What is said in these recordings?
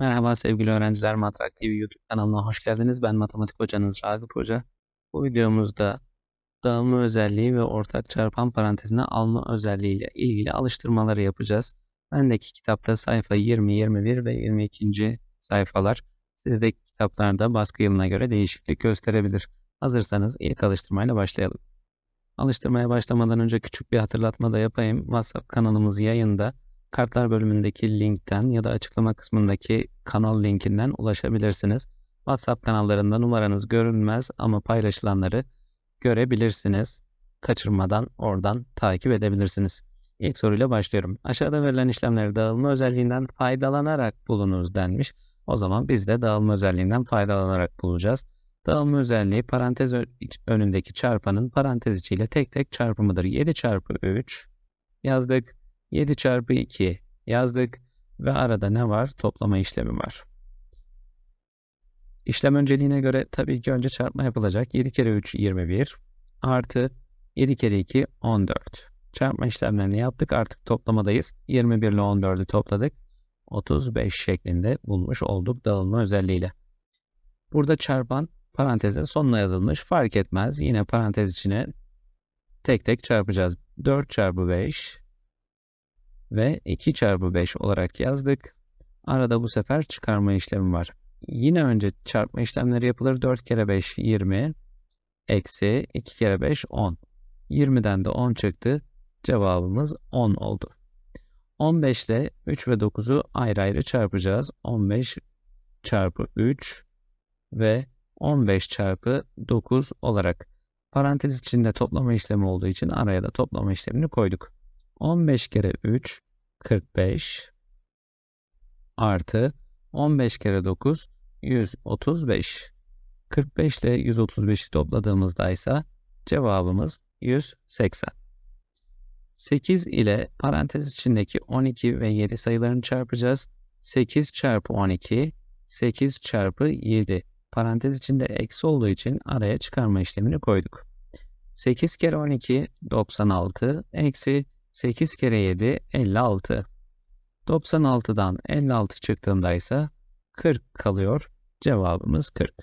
Merhaba sevgili öğrenciler, Matrak TV YouTube kanalına hoş geldiniz. Ben matematik hocanız Ragıp Hoca. Bu videomuzda dağılma özelliği ve ortak çarpan parantezine alma özelliği ile ilgili alıştırmaları yapacağız. Bendeki kitapta sayfa 20, 21 ve 22. sayfalar. Sizdeki kitaplarda baskı yılına göre değişiklik gösterebilir. Hazırsanız ilk alıştırmayla başlayalım. Alıştırmaya başlamadan önce küçük bir hatırlatma da yapayım. WhatsApp kanalımız yayında. Kartlar bölümündeki linkten ya da açıklama kısmındaki kanal linkinden ulaşabilirsiniz. WhatsApp kanallarında numaranız görünmez ama paylaşılanları görebilirsiniz. Kaçırmadan oradan takip edebilirsiniz. İlk soruyla başlıyorum. Aşağıda verilen işlemleri dağılma özelliğinden faydalanarak bulunuz denmiş. O zaman biz de dağılma özelliğinden faydalanarak bulacağız. Dağılma özelliği parantez önündeki çarpanın parantez içiyle tek tek çarpımıdır. 7 çarpı 3 yazdık. 7 çarpı 2 yazdık ve arada ne var? Toplama işlemi var. İşlem önceliğine göre tabii ki önce çarpma yapılacak. 7 kere 3 21 artı 7 kere 2 14. Çarpma işlemlerini yaptık. Artık toplamadayız. 21 ile 14'ü topladık. 35 şeklinde bulmuş olduk dağılma özelliğiyle. Burada çarpan parantezin sonuna yazılmış. Fark etmez. Yine parantez içine tek tek çarpacağız. 4 çarpı 5 ve 2 çarpı 5 olarak yazdık. Arada bu sefer çıkarma işlemi var. Yine önce çarpma işlemleri yapılır. 4 kere 5 20 eksi 2 kere 5 10. 20'den de 10 çıktı. Cevabımız 10 oldu. 15 ile 3 ve 9'u ayrı ayrı çarpacağız. 15 çarpı 3 ve 15 çarpı 9 olarak. Parantez içinde toplama işlemi olduğu için araya da toplama işlemini koyduk. 15 kere 3 45 artı 15 kere 9 135. 45 ile 135'i topladığımızda ise cevabımız 180. 8 ile parantez içindeki 12 ve 7 sayılarını çarpacağız. 8 çarpı 12 8 çarpı 7 parantez içinde eksi olduğu için araya çıkarma işlemini koyduk. 8 kere 12 96 eksi 8 kere 7 56. 96'dan 56 çıktığında ise 40 kalıyor. Cevabımız 40.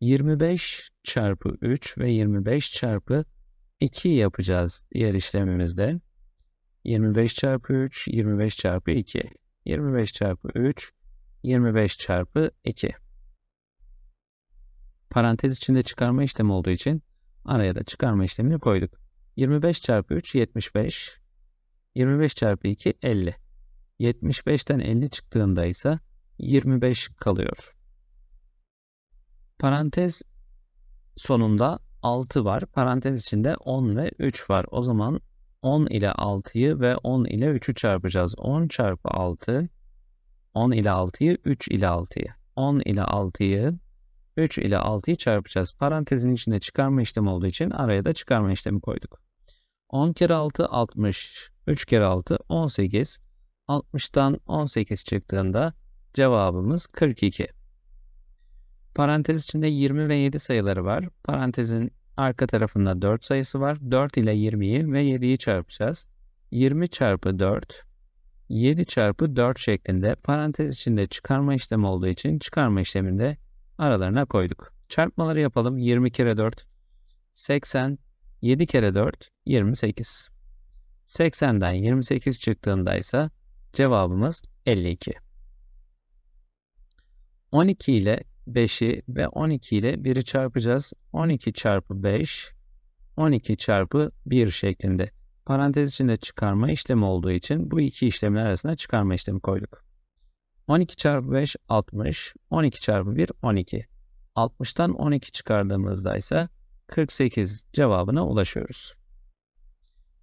25 çarpı 3 ve 25 çarpı 2 yapacağız diğer işlemimizde. 25 çarpı 3, 25 çarpı 2. 25 çarpı 3, 25 çarpı 2. Parantez içinde çıkarma işlemi olduğu için araya da çıkarma işlemini koyduk. 25 çarpı 3 75. 25 çarpı 2 50. 75'ten 50 çıktığında ise 25 kalıyor. Parantez sonunda 6 var. Parantez içinde 10 ve 3 var. O zaman 10 ile 6'yı ve 10 ile 3'ü çarpacağız. 10 çarpı 6 10 ile 6'yı 3 ile 6'yı. 10 ile 6'yı 3 ile 6'yı çarpacağız. Parantezin içinde çıkarma işlemi olduğu için araya da çıkarma işlemi koyduk. 10 kere 6 60. 3 kere 6 18. 60'tan 18 çıktığında cevabımız 42. Parantez içinde 20 ve 7 sayıları var. Parantezin arka tarafında 4 sayısı var. 4 ile 20'yi ve 7'yi çarpacağız. 20 çarpı 4 7 çarpı 4 şeklinde parantez içinde çıkarma işlemi olduğu için çıkarma işleminde aralarına koyduk. Çarpmaları yapalım. 20 kere 4 80 7 kere 4 28. 80'den 28 çıktığında ise cevabımız 52. 12 ile 5'i ve 12 ile 1'i çarpacağız. 12 çarpı 5, 12 çarpı 1 şeklinde. Parantez içinde çıkarma işlemi olduğu için bu iki işlemin arasında çıkarma işlemi koyduk. 12 çarpı 5 60, 12 çarpı 1 12. 60'tan 12 çıkardığımızda ise 48 cevabına ulaşıyoruz.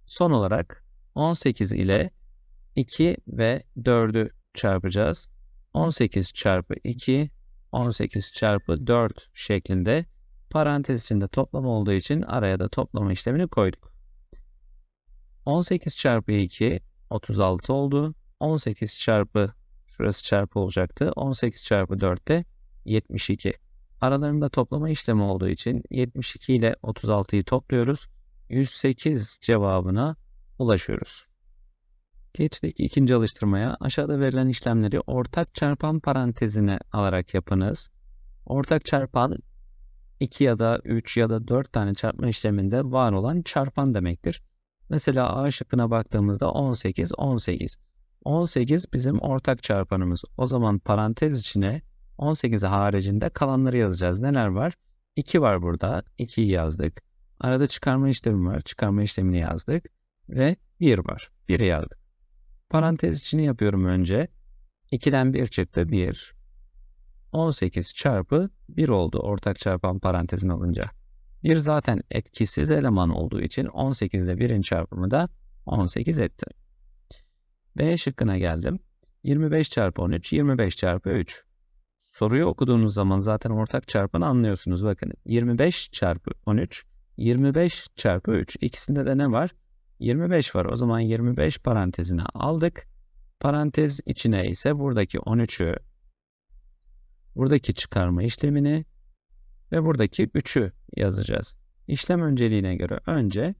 Son olarak 18 ile 2 ve 4'ü çarpacağız. 18 çarpı 2, 18 çarpı 4 şeklinde parantez içinde toplama olduğu için araya da toplama işlemini koyduk. 18 çarpı 2 36 oldu. 18 çarpı şurası çarpı olacaktı. 18 çarpı 4 de 72. Aralarında toplama işlemi olduğu için 72 ile 36'yı topluyoruz. 108 cevabına ulaşıyoruz. Geçtik ikinci alıştırmaya. Aşağıda verilen işlemleri ortak çarpan parantezine alarak yapınız. Ortak çarpan 2 ya da 3 ya da 4 tane çarpma işleminde var olan çarpan demektir. Mesela A şıkkına baktığımızda 18, 18. 18 bizim ortak çarpanımız. O zaman parantez içine 18 haricinde kalanları yazacağız. Neler var? 2 var burada. 2'yi yazdık. Arada çıkarma işlemi var. Çıkarma işlemini yazdık. Ve 1 var. 1'i yazdık. Parantez içini yapıyorum önce. 2'den 1 çıktı. 1. 18 çarpı 1 oldu ortak çarpan parantezin alınca. 1 zaten etkisiz eleman olduğu için 18 ile 1'in çarpımı da 18 etti. B şıkkına geldim. 25 çarpı 13, 25 çarpı 3. Soruyu okuduğunuz zaman zaten ortak çarpanı anlıyorsunuz. Bakın 25 çarpı 13, 25 çarpı 3. İkisinde de ne var? 25 var. O zaman 25 parantezine aldık. Parantez içine ise buradaki 13'ü, buradaki çıkarma işlemini ve buradaki 3'ü yazacağız. İşlem önceliğine göre önce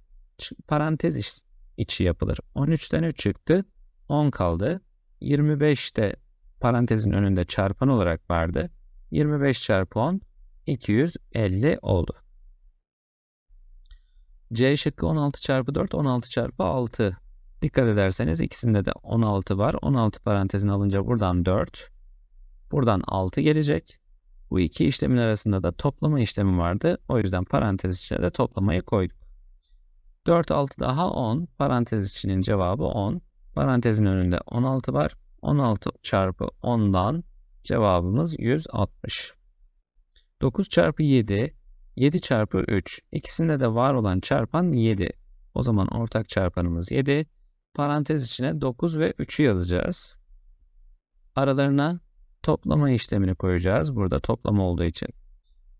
parantez iç, içi yapılır. 13'ten 3 çıktı. 10 kaldı. 25 de parantezin önünde çarpan olarak vardı. 25 çarpı 10 250 oldu. C şıkkı 16 çarpı 4 16 çarpı 6. Dikkat ederseniz ikisinde de 16 var. 16 parantezin alınca buradan 4. Buradan 6 gelecek. Bu iki işlemin arasında da toplama işlemi vardı. O yüzden parantez içine de toplamayı koyduk. 4 6 daha 10. Parantez içinin cevabı 10. Parantezin önünde 16 var. 16 çarpı 10'dan cevabımız 160. 9 çarpı 7, 7 çarpı 3. İkisinde de var olan çarpan 7. O zaman ortak çarpanımız 7. Parantez içine 9 ve 3'ü yazacağız. Aralarına toplama işlemini koyacağız. Burada toplama olduğu için.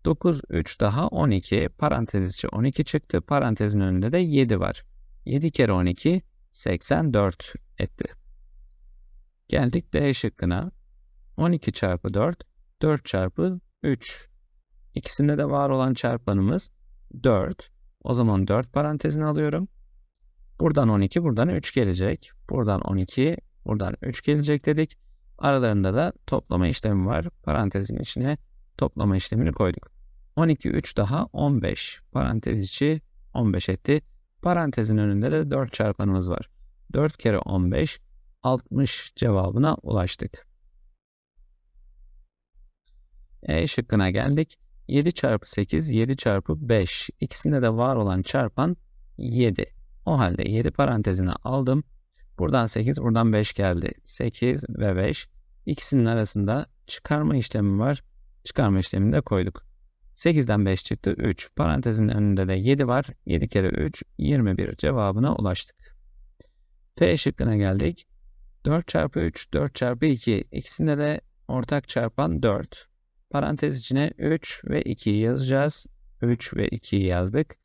9, 3 daha 12. Parantez içi 12 çıktı. Parantezin önünde de 7 var. 7 kere 12 84 etti. Geldik D şıkkına. 12 çarpı 4, 4 çarpı 3. İkisinde de var olan çarpanımız 4. O zaman 4 parantezini alıyorum. Buradan 12, buradan 3 gelecek. Buradan 12, buradan 3 gelecek dedik. Aralarında da toplama işlemi var. Parantezin içine toplama işlemini koyduk. 12, 3 daha 15. Parantez içi 15 etti. Parantezin önünde de 4 çarpanımız var. 4 kere 15, 60 cevabına ulaştık. E şıkkına geldik. 7 çarpı 8, 7 çarpı 5. İkisinde de var olan çarpan 7. O halde 7 parantezine aldım. Buradan 8, buradan 5 geldi. 8 ve 5. İkisinin arasında çıkarma işlemi var. Çıkarma işlemini de koyduk. 8'den 5 çıktı 3. Parantezin önünde de 7 var. 7 kere 3 21 cevabına ulaştık. F şıkkına geldik. 4 çarpı 3 4 çarpı 2 ikisinde de ortak çarpan 4. Parantez içine 3 ve 2'yi yazacağız. 3 ve 2'yi yazdık.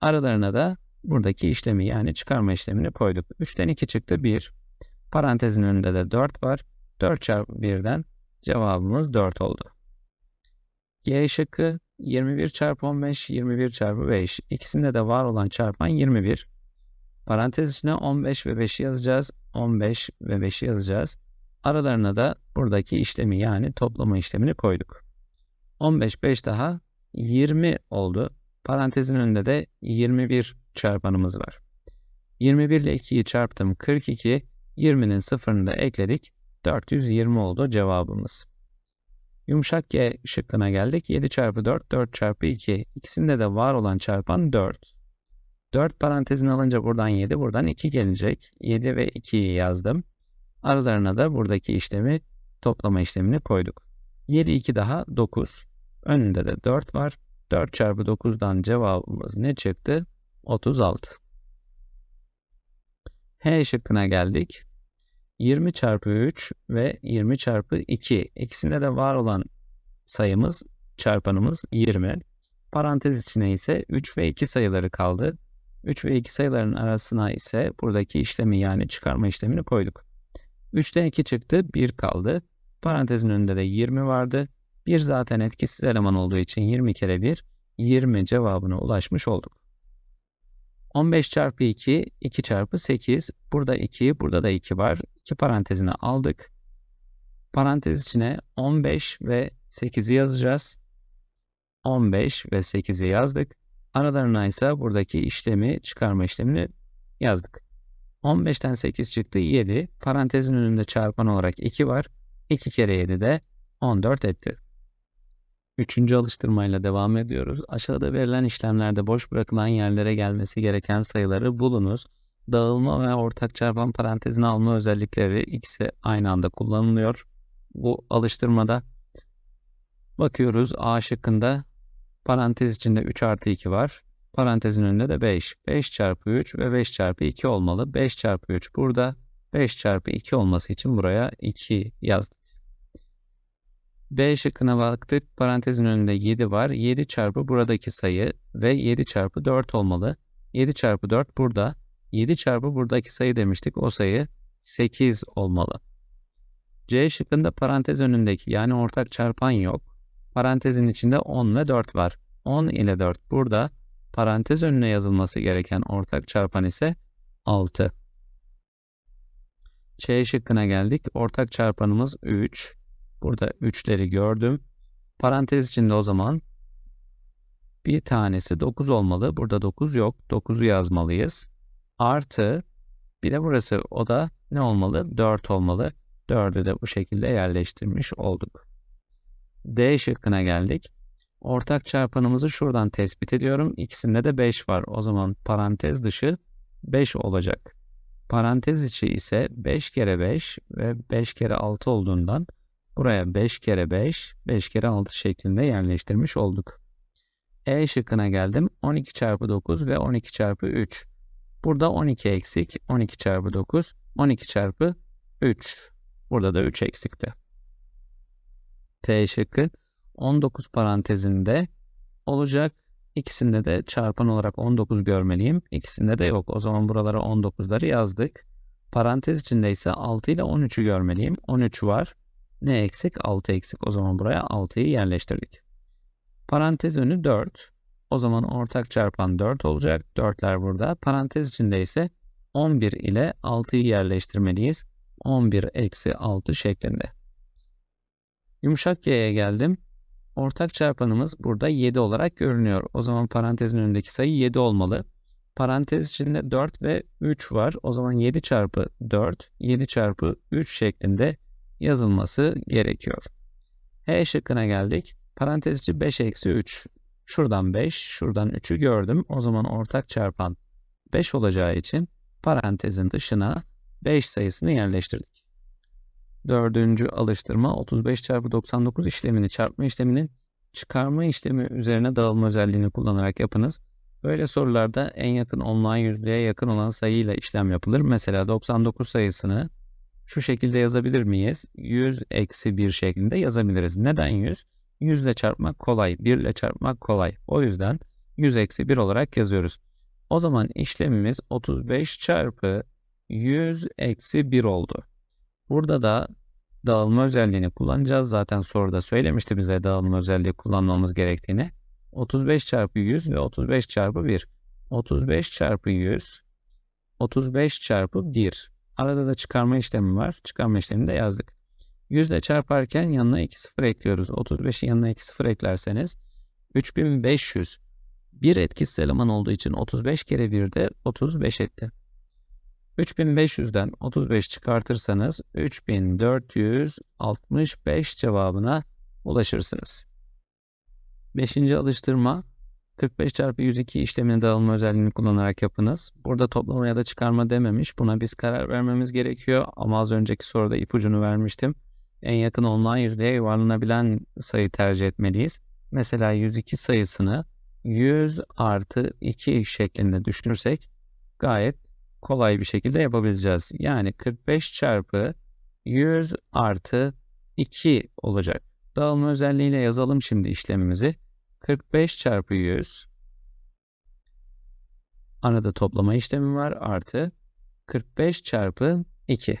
Aralarına da buradaki işlemi yani çıkarma işlemini koyduk. 3'ten 2 çıktı 1. Parantezin önünde de 4 var. 4 çarpı 1'den cevabımız 4 oldu. G şıkkı 21 çarpı 15, 21 çarpı 5. İkisinde de var olan çarpan 21. Parantez içine 15 ve 5'i yazacağız. 15 ve 5'i yazacağız. Aralarına da buradaki işlemi yani toplama işlemini koyduk. 15, 5 daha 20 oldu. Parantezin önünde de 21 çarpanımız var. 21 ile 2'yi çarptım 42. 20'nin sıfırını da ekledik. 420 oldu cevabımız. Yumuşak G şıkkına geldik. 7 çarpı 4, 4 çarpı 2. İkisinde de var olan çarpan 4. 4 parantezini alınca buradan 7, buradan 2 gelecek. 7 ve 2'yi yazdım. Aralarına da buradaki işlemi, toplama işlemini koyduk. 7, 2 daha 9. Önünde de 4 var. 4 çarpı 9'dan cevabımız ne çıktı? 36. H şıkkına geldik. 20 çarpı 3 ve 20 çarpı 2. İkisinde de var olan sayımız, çarpanımız 20. Parantez içine ise 3 ve 2 sayıları kaldı. 3 ve 2 sayıların arasına ise buradaki işlemi yani çıkarma işlemini koyduk. 3'ten 2 çıktı, 1 kaldı. Parantezin önünde de 20 vardı. 1 zaten etkisiz eleman olduğu için 20 kere 1, 20 cevabına ulaşmış olduk. 15 çarpı 2, 2 çarpı 8. Burada 2, burada da 2 var. 2 parantezine aldık. Parantez içine 15 ve 8'i yazacağız. 15 ve 8'i yazdık. Aralarına ise buradaki işlemi, çıkarma işlemini yazdık. 15'ten 8 çıktı 7. Parantezin önünde çarpan olarak 2 var. 2 kere 7 de 14 etti. Üçüncü alıştırmayla devam ediyoruz. Aşağıda verilen işlemlerde boş bırakılan yerlere gelmesi gereken sayıları bulunuz. Dağılma ve ortak çarpan parantezine alma özellikleri ikisi aynı anda kullanılıyor. Bu alıştırmada bakıyoruz A şıkkında parantez içinde 3 artı 2 var. Parantezin önünde de 5. 5 çarpı 3 ve 5 çarpı 2 olmalı. 5 çarpı 3 burada. 5 çarpı 2 olması için buraya 2 yazdık. B şıkkına baktık. Parantezin önünde 7 var. 7 çarpı buradaki sayı ve 7 çarpı 4 olmalı. 7 çarpı 4 burada. 7 çarpı buradaki sayı demiştik. O sayı 8 olmalı. C şıkkında parantez önündeki yani ortak çarpan yok. Parantezin içinde 10 ve 4 var. 10 ile 4 burada. Parantez önüne yazılması gereken ortak çarpan ise 6. C şıkkına geldik. Ortak çarpanımız 3. Burada 3'leri gördüm. Parantez içinde o zaman bir tanesi 9 olmalı. Burada 9 yok. 9'u yazmalıyız. Artı bir de burası o da ne olmalı? 4 olmalı. 4'ü de bu şekilde yerleştirmiş olduk. D şıkkına geldik. Ortak çarpanımızı şuradan tespit ediyorum. İkisinde de 5 var. O zaman parantez dışı 5 olacak. Parantez içi ise 5 kere 5 ve 5 kere 6 olduğundan buraya 5 kere 5, 5 kere 6 şeklinde yerleştirmiş olduk. E şıkkına geldim. 12 çarpı 9 ve 12 çarpı 3. Burada 12 eksik. 12 çarpı 9, 12 çarpı 3. Burada da 3 eksikti. T şıkkı 19 parantezinde olacak. İkisinde de çarpan olarak 19 görmeliyim. İkisinde de yok. O zaman buralara 19'ları yazdık. Parantez içinde ise 6 ile 13'ü görmeliyim. 13 var. Ne eksik? 6 eksik. O zaman buraya 6'yı yerleştirdik. Parantez önü 4. O zaman ortak çarpan 4 olacak. 4'ler burada. Parantez içinde ise 11 ile 6'yı yerleştirmeliyiz. 11 eksi 6 şeklinde. Yumuşak Y'ye geldim. Ortak çarpanımız burada 7 olarak görünüyor. O zaman parantezin önündeki sayı 7 olmalı. Parantez içinde 4 ve 3 var. O zaman 7 çarpı 4, 7 çarpı 3 şeklinde yazılması gerekiyor. H şıkkına geldik. Parantez içi 5 eksi 3. Şuradan 5, şuradan 3'ü gördüm. O zaman ortak çarpan 5 olacağı için parantezin dışına 5 sayısını yerleştirdik. Dördüncü alıştırma 35 çarpı 99 işlemini çarpma işleminin çıkarma işlemi üzerine dağılma özelliğini kullanarak yapınız. Böyle sorularda en yakın online yüzlüğe yakın olan sayıyla işlem yapılır. Mesela 99 sayısını şu şekilde yazabilir miyiz? 100 eksi 1 şeklinde yazabiliriz. Neden 100? 100 ile çarpmak kolay, 1 ile çarpmak kolay. O yüzden 100 eksi 1 olarak yazıyoruz. O zaman işlemimiz 35 çarpı 100 eksi 1 oldu. Burada da dağılma özelliğini kullanacağız. Zaten soruda söylemişti bize dağılma özelliği kullanmamız gerektiğini. 35 çarpı 100 ve 35 çarpı 1. 35 çarpı 100, 35 çarpı 1. Arada da çıkarma işlemi var. Çıkarma işlemini de yazdık. 100 ile çarparken yanına 2 sıfır ekliyoruz. 35'in yanına 2 sıfır eklerseniz 3500. Bir etkisiz eleman olduğu için 35 kere 1 de 35 etti. 3500'den 35 çıkartırsanız 3465 cevabına ulaşırsınız. Beşinci alıştırma 45 çarpı 102 işlemini dağılma özelliğini kullanarak yapınız. Burada toplama ya da çıkarma dememiş. Buna biz karar vermemiz gerekiyor. Ama az önceki soruda ipucunu vermiştim. En yakın online yüzdeye yuvarlanabilen sayı tercih etmeliyiz. Mesela 102 sayısını 100 artı 2 şeklinde düşünürsek gayet kolay bir şekilde yapabileceğiz. Yani 45 çarpı 100 artı 2 olacak. Dağılma özelliğiyle yazalım şimdi işlemimizi. 45 çarpı 100 arada toplama işlemi var artı 45 çarpı 2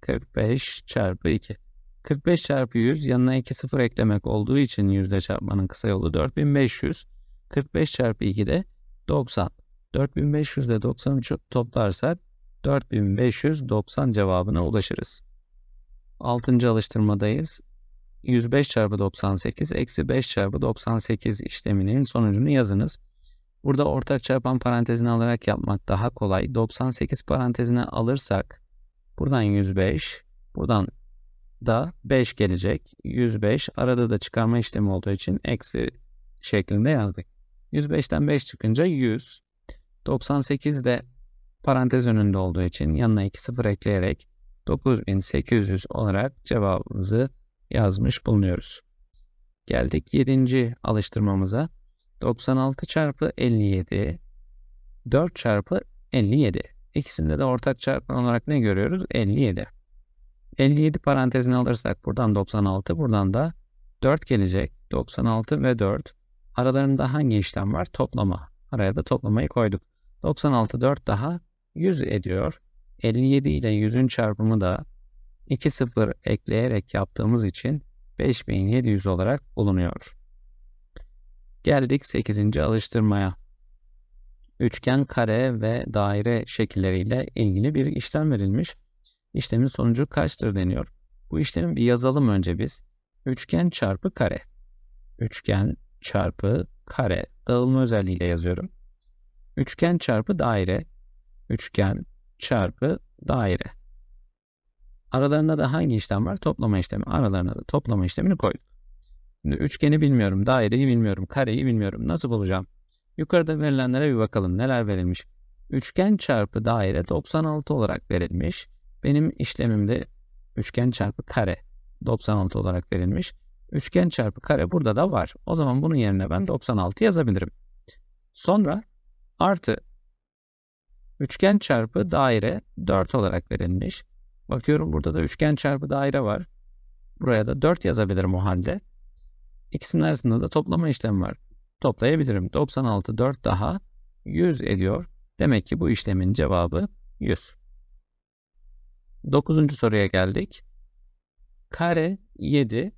45 çarpı 2 45 çarpı 100 yanına 2 sıfır eklemek olduğu için yüzde çarpmanın kısa yolu 4500 45 çarpı 2 de 90 4500 ile 93'ü toplarsak 4590 cevabına ulaşırız. 6. alıştırmadayız. 105 çarpı 98 eksi 5 çarpı 98 işleminin sonucunu yazınız. Burada ortak çarpan parantezini alarak yapmak daha kolay. 98 parantezine alırsak buradan 105, buradan da 5 gelecek. 105 arada da çıkarma işlemi olduğu için eksi şeklinde yazdık. 105'ten 5 çıkınca 100. 98 de parantez önünde olduğu için yanına 2 sıfır ekleyerek 9800 olarak cevabımızı yazmış bulunuyoruz. Geldik 7. alıştırmamıza. 96 çarpı 57 4 çarpı 57. İkisinde de ortak çarpan olarak ne görüyoruz? 57. 57 parantezini alırsak buradan 96 buradan da 4 gelecek. 96 ve 4. Aralarında hangi işlem var? Toplama. Araya da toplamayı koyduk. 96 4 daha 100 ediyor. 57 ile 100'ün çarpımı da 2 sıfır ekleyerek yaptığımız için 5700 olarak bulunuyor. Geldik 8. alıştırmaya. Üçgen, kare ve daire şekilleriyle ilgili bir işlem verilmiş. İşlemin sonucu kaçtır deniyor. Bu işlemi bir yazalım önce biz. Üçgen çarpı kare. Üçgen çarpı kare. Dağılma özelliğiyle yazıyorum. Üçgen çarpı daire. Üçgen çarpı daire. Aralarında da hangi işlem var? Toplama işlemi. Aralarına da toplama işlemini koyduk. Şimdi üçgeni bilmiyorum, daireyi bilmiyorum, kareyi bilmiyorum. Nasıl bulacağım? Yukarıda verilenlere bir bakalım. Neler verilmiş? Üçgen çarpı daire 96 olarak verilmiş. Benim işlemimde üçgen çarpı kare 96 olarak verilmiş. Üçgen çarpı kare burada da var. O zaman bunun yerine ben 96 yazabilirim. Sonra artı üçgen çarpı daire 4 olarak verilmiş. Bakıyorum burada da üçgen çarpı daire var. Buraya da 4 yazabilirim o halde. İkisinin arasında da toplama işlemi var. Toplayabilirim. 96 4 daha 100 ediyor. Demek ki bu işlemin cevabı 100. Dokuzuncu soruya geldik. Kare 7,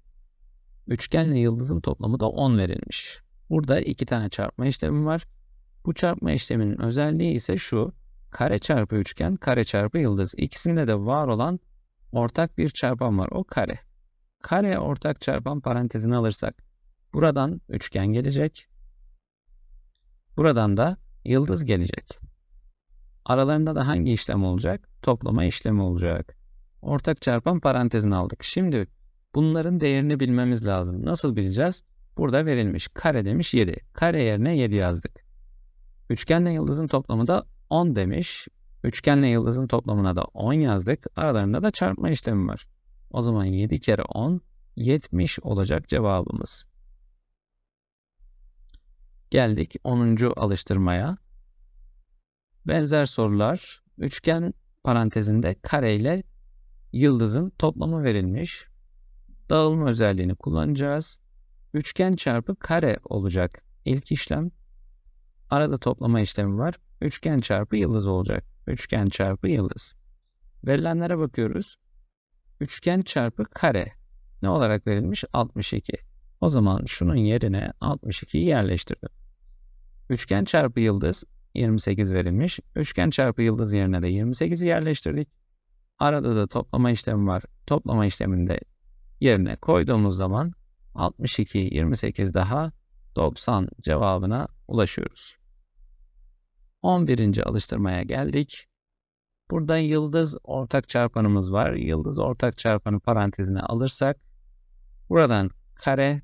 üçgenle yıldızın toplamı da 10 verilmiş. Burada iki tane çarpma işlemi var. Bu çarpma işleminin özelliği ise şu. Kare çarpı üçgen, kare çarpı yıldız. İkisinde de var olan ortak bir çarpan var. O kare. Kare ortak çarpan parantezini alırsak buradan üçgen gelecek. Buradan da yıldız gelecek. Aralarında da hangi işlem olacak? Toplama işlemi olacak. Ortak çarpan parantezini aldık. Şimdi bunların değerini bilmemiz lazım. Nasıl bileceğiz? Burada verilmiş. Kare demiş 7. Kare yerine 7 yazdık. Üçgenle yıldızın toplamı da 10 demiş. Üçgenle yıldızın toplamına da 10 yazdık. Aralarında da çarpma işlemi var. O zaman 7 kere 10 70 olacak cevabımız. Geldik 10. alıştırmaya. Benzer sorular üçgen parantezinde kare ile yıldızın toplamı verilmiş. Dağılma özelliğini kullanacağız. Üçgen çarpı kare olacak ilk işlem. Arada toplama işlemi var. Üçgen çarpı yıldız olacak. Üçgen çarpı yıldız. Verilenlere bakıyoruz. Üçgen çarpı kare ne olarak verilmiş? 62. O zaman şunun yerine 62'yi yerleştirdim. Üçgen çarpı yıldız 28 verilmiş. Üçgen çarpı yıldız yerine de 28'i yerleştirdik. Arada da toplama işlemi var. Toplama işleminde yerine koyduğumuz zaman 62, 28 daha 90 cevabına ulaşıyoruz. 11. alıştırmaya geldik. Burada yıldız ortak çarpanımız var. Yıldız ortak çarpanı parantezine alırsak buradan kare,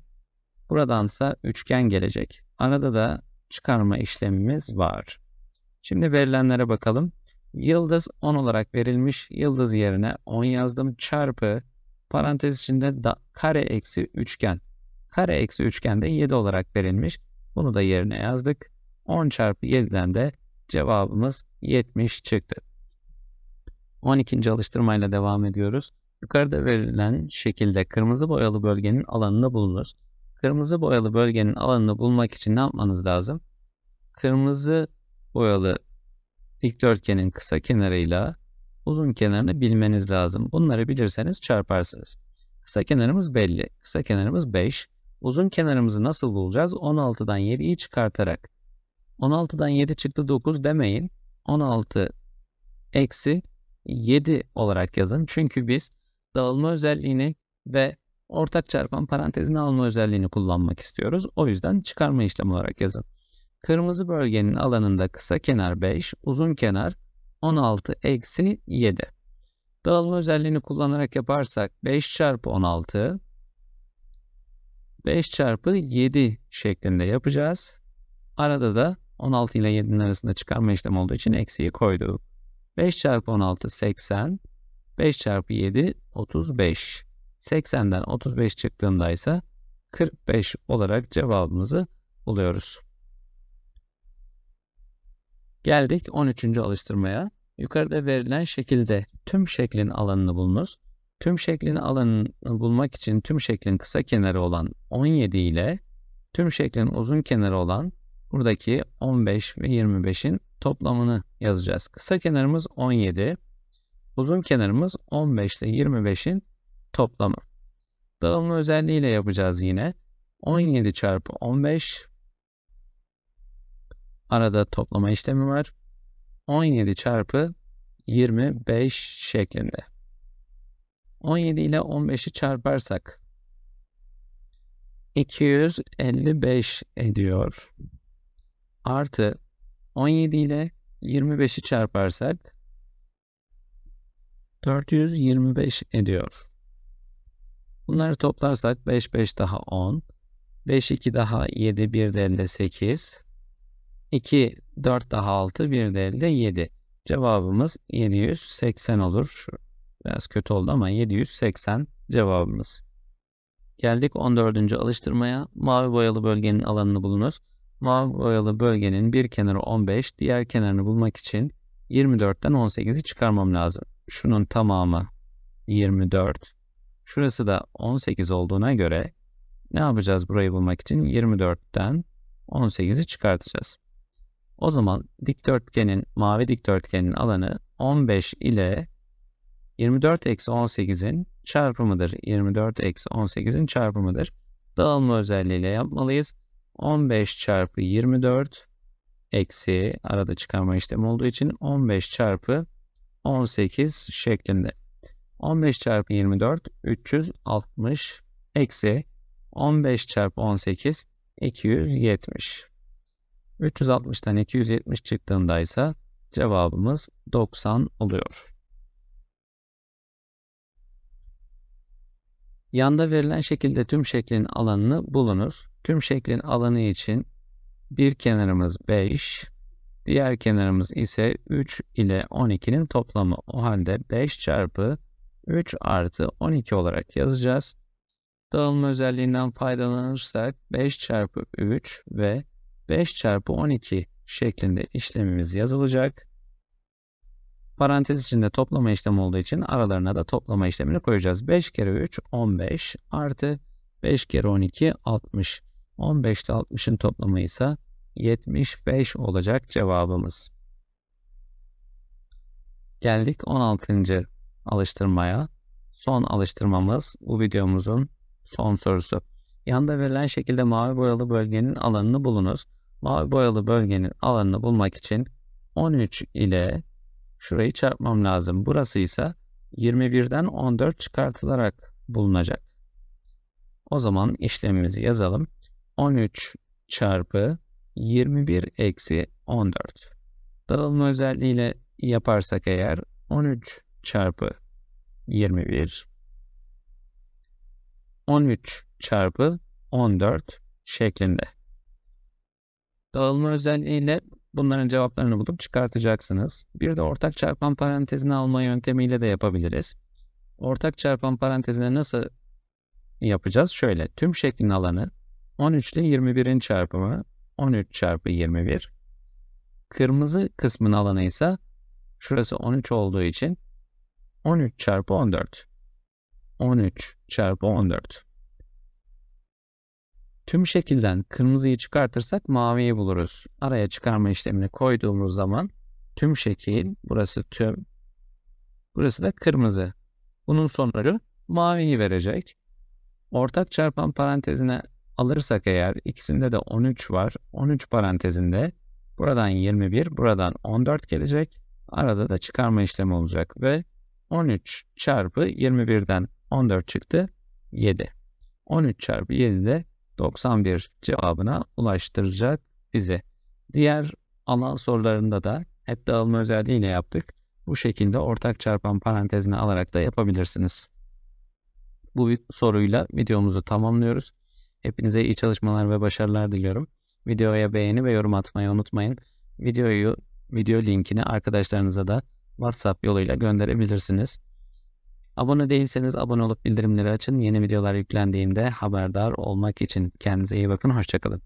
buradansa üçgen gelecek. Arada da çıkarma işlemimiz var. Şimdi verilenlere bakalım. Yıldız 10 olarak verilmiş. Yıldız yerine 10 yazdım. Çarpı parantez içinde da kare eksi üçgen. Kare eksi üçgen de 7 olarak verilmiş. Bunu da yerine yazdık. 10 çarpı 7'den de cevabımız 70 çıktı. 12. alıştırmayla devam ediyoruz. Yukarıda verilen şekilde kırmızı boyalı bölgenin alanında bulunur. Kırmızı boyalı bölgenin alanını bulmak için ne yapmanız lazım? Kırmızı boyalı dikdörtgenin kısa kenarıyla uzun kenarını bilmeniz lazım. Bunları bilirseniz çarparsınız. Kısa kenarımız belli. Kısa kenarımız 5. Uzun kenarımızı nasıl bulacağız? 16'dan 7'yi çıkartarak. 16'dan 7 çıktı 9 demeyin. 16 eksi 7 olarak yazın. Çünkü biz dağılma özelliğini ve ortak çarpan parantezini alma özelliğini kullanmak istiyoruz. O yüzden çıkarma işlemi olarak yazın. Kırmızı bölgenin alanında kısa kenar 5, uzun kenar 16 eksi 7. Dağılma özelliğini kullanarak yaparsak 5 çarpı 16 5 çarpı 7 şeklinde yapacağız. Arada da 16 ile 7'nin arasında çıkarma işlemi olduğu için eksiği koyduk. 5 çarpı 16 80. 5 çarpı 7 35. 80'den 35 çıktığında ise 45 olarak cevabımızı buluyoruz. Geldik 13. alıştırmaya. Yukarıda verilen şekilde tüm şeklin alanını bulunuz. Tüm şeklin alanını bulmak için tüm şeklin kısa kenarı olan 17 ile tüm şeklin uzun kenarı olan buradaki 15 ve 25'in toplamını yazacağız. Kısa kenarımız 17, uzun kenarımız 15 ile 25'in toplamı. Dağılma özelliğiyle yapacağız yine. 17 çarpı 15 arada toplama işlemi var. 17 çarpı 25 şeklinde. 17 ile 15'i çarparsak 255 ediyor. Artı 17 ile 25'i çarparsak 425 ediyor. Bunları toplarsak 5 5 daha 10, 5 2 daha 7 1 de elde 8, 2 4 daha 6 1 de elde 7. Cevabımız 780 olur. Biraz kötü oldu ama 780 cevabımız. Geldik 14. alıştırmaya. Mavi boyalı bölgenin alanını bulunuz. Mavi boyalı bölgenin bir kenarı 15, diğer kenarını bulmak için 24'ten 18'i çıkarmam lazım. Şunun tamamı 24. Şurası da 18 olduğuna göre ne yapacağız burayı bulmak için? 24'ten 18'i çıkartacağız. O zaman dikdörtgenin, mavi dikdörtgenin alanı 15 ile 24 eksi 18'in çarpımıdır. 24 eksi 18'in çarpımıdır. Dağılma özelliğiyle yapmalıyız. 15 çarpı 24 eksi arada çıkarma işlemi olduğu için 15 çarpı 18 şeklinde. 15 çarpı 24 360 eksi 15 çarpı 18 270. 360'tan 270 çıktığında ise cevabımız 90 oluyor. Yanda verilen şekilde tüm şeklin alanını bulunuz. Tüm şeklin alanı için bir kenarımız 5, diğer kenarımız ise 3 ile 12'nin toplamı. O halde 5 çarpı 3 artı 12 olarak yazacağız. Dağılma özelliğinden faydalanırsak 5 çarpı 3 ve 5 çarpı 12 şeklinde işlemimiz yazılacak. Parantez içinde toplama işlemi olduğu için aralarına da toplama işlemini koyacağız. 5 kere 3 15 artı 5 kere 12 60. 15 ile 60'ın toplamı ise 75 olacak cevabımız. Geldik 16. alıştırmaya. Son alıştırmamız bu videomuzun son sorusu. Yanda verilen şekilde mavi boyalı bölgenin alanını bulunuz. Mavi boyalı bölgenin alanını bulmak için 13 ile şurayı çarpmam lazım. Burası ise 21'den 14 çıkartılarak bulunacak. O zaman işlemimizi yazalım. 13 çarpı 21 eksi 14. Dağılma özelliğiyle yaparsak eğer 13 çarpı 21 13 çarpı 14 şeklinde. Dağılma özelliğiyle bunların cevaplarını bulup çıkartacaksınız. Bir de ortak çarpan parantezini alma yöntemiyle de yapabiliriz. Ortak çarpan parantezine nasıl yapacağız? Şöyle tüm şeklin alanı 13 ile 21'in çarpımı 13 çarpı 21. Kırmızı kısmın alanı ise şurası 13 olduğu için 13 çarpı 14. 13 çarpı 14. Tüm şekilden kırmızıyı çıkartırsak maviyi buluruz. Araya çıkarma işlemini koyduğumuz zaman tüm şekil, burası tüm, burası da kırmızı. Bunun sonucu maviyi verecek. Ortak çarpan parantezine alırsak eğer ikisinde de 13 var. 13 parantezinde Buradan 21, buradan 14 gelecek. Arada da çıkarma işlemi olacak ve 13 çarpı 21'den 14 çıktı 7. 13 çarpı 7 de 91 cevabına ulaştıracak bizi. Diğer alan sorularında da hep dağılma özelliğiyle yaptık. Bu şekilde ortak çarpan parantezine alarak da yapabilirsiniz. Bu soruyla videomuzu tamamlıyoruz. Hepinize iyi çalışmalar ve başarılar diliyorum. Videoya beğeni ve yorum atmayı unutmayın. Videoyu, video linkini arkadaşlarınıza da WhatsApp yoluyla gönderebilirsiniz. Abone değilseniz abone olup bildirimleri açın. Yeni videolar yüklendiğinde haberdar olmak için kendinize iyi bakın. Hoşçakalın.